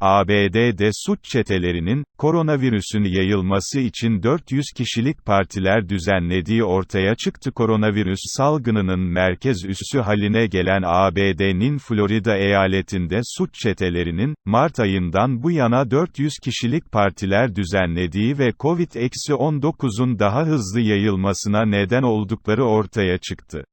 ABD'de suç çetelerinin, koronavirüsün yayılması için 400 kişilik partiler düzenlediği ortaya çıktı. Koronavirüs salgınının merkez üssü haline gelen ABD'nin Florida eyaletinde suç çetelerinin, Mart ayından bu yana 400 kişilik partiler düzenlediği ve COVID-19'un daha hızlı yayılmasına neden oldukları ortaya çıktı.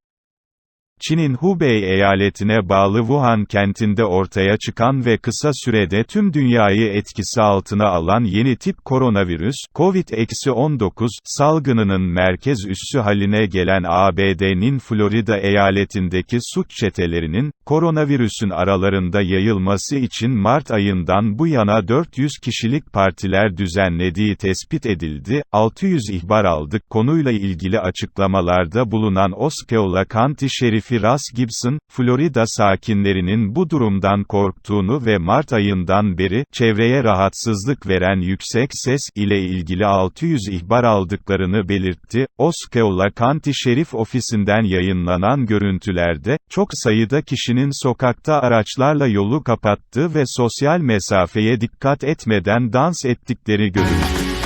Çin'in Hubei eyaletine bağlı Wuhan kentinde ortaya çıkan ve kısa sürede tüm dünyayı etkisi altına alan yeni tip koronavirüs, COVID-19, salgınının merkez üssü haline gelen ABD'nin Florida eyaletindeki suç çetelerinin, koronavirüsün aralarında yayılması için Mart ayından bu yana 400 kişilik partiler düzenlediği tespit edildi, 600 ihbar aldık. Konuyla ilgili açıklamalarda bulunan Osceola County Şerifi Russ Gibson, Florida sakinlerinin bu durumdan korktuğunu ve Mart ayından beri, çevreye rahatsızlık veren yüksek ses, ile ilgili 600 ihbar aldıklarını belirtti. Osceola County Şerif ofisinden yayınlanan görüntülerde, çok sayıda kişinin sokakta araçlarla yolu kapattığı ve sosyal mesafeye dikkat etmeden dans ettikleri görüldü.